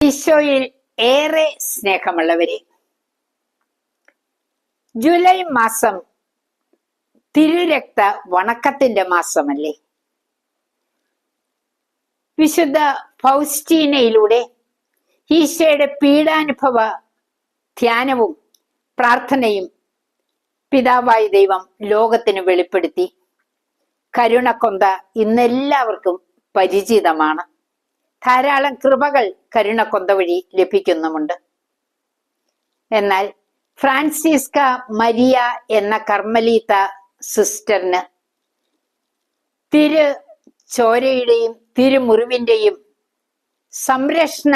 ഈശോയിൽ ഏറെ സ്നേഹമുള്ളവരെ ജൂലൈ മാസം തിരുരക്ത വണക്കത്തിന്റെ മാസമല്ലേ? വിശുദ്ധ ഫൗസ്റ്റീനയിലൂടെ ഈശോയുടെ പീഡാനുഭവ ധ്യാനവും പ്രാർത്ഥനയും പിതാവായ ദൈവം ലോകത്തിന് വെളിപ്പെടുത്തി. കരുണക്കൊന്ത ഇന്നെല്ലാവർക്കും പരിചിതമാണ്. ധാരാളം കൃപകൾ കരുണക്കൊന്ത വഴി ലഭിക്കുന്നുമുണ്ട്. എന്നാൽ ഫ്രാൻസിസ്ക മരിയ എന്ന കർമ്മലീത്ത സിസ്റ്ററിന് തിരു ചോരയുടെയും തിരുമുറിവിന്റെയും സംരക്ഷണ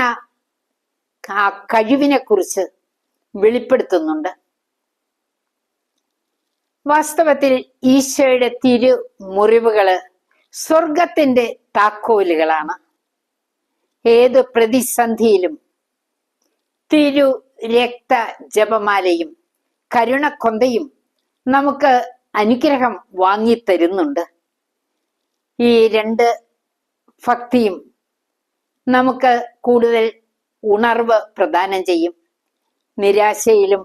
ആ കഴിവിനെ കുറിച്ച് വെളിപ്പെടുത്തുന്നുണ്ട്. വാസ്തവത്തിൽ ഈശോയുടെ തിരു മുറിവുകൾ സ്വർഗത്തിന്റെ താക്കോലുകളാണ്. ഏത് പ്രതിസന്ധിയിലും. തിരു രക്ത ജപമാലയും കരുണക്കൊന്തയും നമുക്ക് അനുഗ്രഹം വാങ്ങിത്തരുന്നുണ്ട്. ഈ രണ്ട് ഭക്തിയും നമുക്ക് കൂടുതൽ ഉണർവ് പ്രദാനം ചെയ്യും. നിരാശയിലും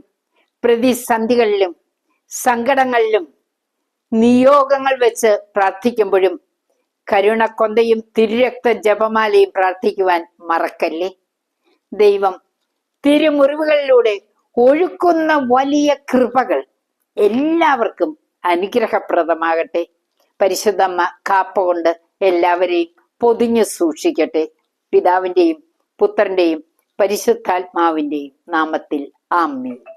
പ്രതിസന്ധികളിലും സങ്കടങ്ങളിലും നിയോഗങ്ങൾ വെച്ച് പ്രാർത്ഥിക്കുമ്പോഴും കരുണക്കൊന്തയും തിരുരക്ത ജപമാലയും പ്രാർത്ഥിക്കുവാൻ മറക്കല്ലേ? ദൈവം തിരുമുറിവുകളിലൂടെ ഒഴുക്കുന്ന വലിയ കൃപകൾ എല്ലാവർക്കും അനുഗ്രഹപ്രദമാകട്ടെ. പരിശുദ്ധമ്മ കാപ്പ എല്ലാവരെയും പൊതിഞ്ഞു സൂക്ഷിക്കട്ടെ. പിതാവിന്റെയും പുത്രന്റെയും പരിശുദ്ധാത്മാവിന്റെയും നാമത്തിൽ ആമീൻ.